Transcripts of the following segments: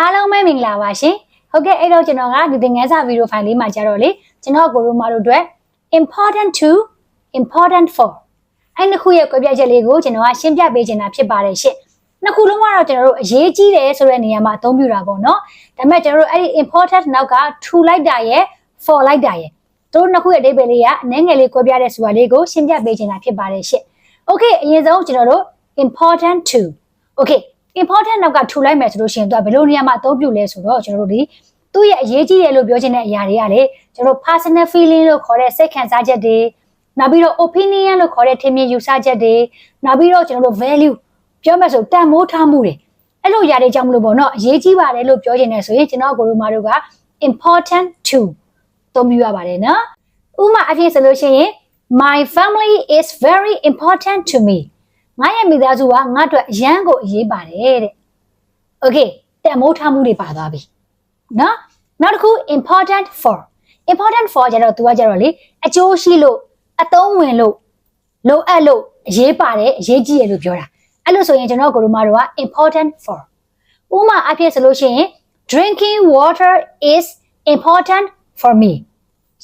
အားလုံးပဲမင်္ဂလာပါရှင်ဟုတ်ကဲ့အဲ့တော့ကျွန်တော်ကဒီသင်ခန်းစာဗီဒီယိုဖိုင်လေးမှာကြတော့လေကျွန်တော်ကိုရိုမာတို့အတွက် important to important for အဲ့နှစ်ခုရဲ့ကြွယ်ပြချက်လေးကိုကျွန်တော်ကရှင်းပြပေးချင်တာဖြစ်ပါတယ်ရှင်နှစ်ခုလုံးကတော့ကျွန်တော်တို့အရေးကြီးတယ်ဆိုတဲ့နေရာမှာအသုံးပြုတာပေါ့နော်ဒါပေမဲ့ကျွန်တော်တို့အဲ့ဒီ important နောက်က to လိုက်တာရဲ့ for လိုက်တာရဲ့တို့နှစ်ခုရဲ့အဓိပ္ပာယ်လေးကအနည်းငယ်လေးကြွယ်ပြတဲ့ဆိုတာလေးကိုရှင်းပြပေးချင်တာဖြစ်ပါတယ်ရှင် okay အရင်ဆုံးကျွန်တော်တို့ important to okay important နောက်ကထူလိုက်မယ်ဆိုလို့ရှိရင်သူကဘယ်လိုနေရာမှာအသုံးပြုလဲဆိုတော့ကျွန်တော်တို့ဒီသူ့ရဲ့အရေးကြီးတယ်လို့ပြောချင်တဲ့အရာတွေကလေကျွန်တော်တို့ personal feeling လို့ခေါ်တဲ့စိတ်ခံစားချက်တွေနောက်ပြီးတော့ opinion လို့ခေါ်တဲ့ထင်မြင်ယူဆချက်တွေနောက်ပြီးတော့ကျွန်တော်တို့ value ပြောမယ်ဆိုတန်မိုးထားမှုတွေအဲ့လိုຢာတွေကြောင့်မလို့ပေါ့နော်အရေးကြီးပါတယ်လို့ပြောချင်တယ်ဆိုရင်ကျွန်တော်ကိုရိုမာတို့က important to သုံးပြရပါတယ်နော်ဥပမာအဖြစ်ဆိုလို့ရှိရင် my family is very important to me ငါရဲ့မိသားစုကငါ့အတွက်အရန်ကိုအရေးပါတယ်တဲ့ okay တန်မိုးထားမှုတွေပါသွားပြီနော်နောက်တစ်ခု important for important for ကျတော့ तू ကကျတော့လေအကျိုးရှိလို့အသုံးဝင်လို့လိုအပ်လို့အရေးပါတယ်အရေးကြီးရလို့ပြောတာအဲ့လိုဆိုရင်ကျွန်တော်ကိုရိုမာတို့က important for ဥပမာအဖြစ်ဆိုလို့ရှိရင် drinking water is important for me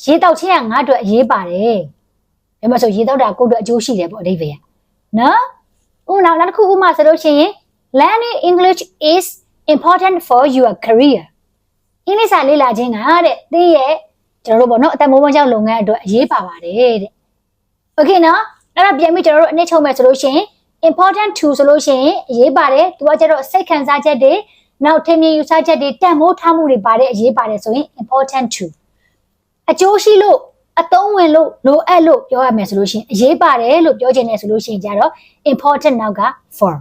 ရေတောက်ခြင်းကငါ့အတွက်အရေးပါတယ်ဒါမှမဟုတ်ရေတောက်တာကိုယ့်အတွက်အကျိုးရှိတယ်ပေါ့အဓိပ္ပာယ်ကနော် ဥပမာနောက်တစ်ခုဥပမာဆိုလို့ရှိရင် learning english is important for your career အင်္ဂလိပ်စာလေ့လာခြင်းကတဲ့သင်ရဲ့ကျွန်တော်တို့ပေါ့နော်အသက်မွေးဝမ်းကြောင်းလုပ်ငန်းအတွက်အရေးပါပါတယ်တဲ့ okay နော်အဲ့တော့ပြန်ပြီးကျွန်တော်တို့အနည်းချုပ်မယ်ဆိုလို့ရှိရင် important to ဆိုလို့ရှိရင်အရေးပါတယ်သူကကျတော့စိတ်ခံစားချက်တွေနောက်ထင်မြင်ယူဆချက်တွေတန်ဖိုးထားမှုတွေပါတဲ့အရေးပါတယ်ဆိုရင် important to အကျိုးရှိလို့ အသုံးဝင်လို့လိုအပ်လို့ပြောရမယ်ဆိုလို့ရှိရင်အရေးပါတယ်လို့ပြောချင်တယ်ဆိုလို့ရှိရင်ကြတော့ important နောက်က for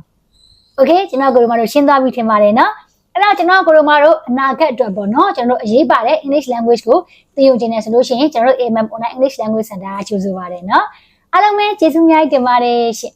okay ကျွန်တော်ကိုရိုမာတို့ရှင်းသွားပြီထင်ပါတယ်နော်အဲ့တော့ကျွန်တော်ကိုရိုမာတို့အနာဂတ်အတွက်ပေါ့နော်ကျွန်တော်တို့အရေးပါတဲ့ English language ကိုသင်ယူခြင်းနဲ့ဆိုလို့ရှိရင်ကျွန်တော်တို့ AMM Online English Language Center ကကြိုဆိုပါတယ်နော်အားလုံးပဲကျေးဇူးများတင်ပါတယ်ရှင်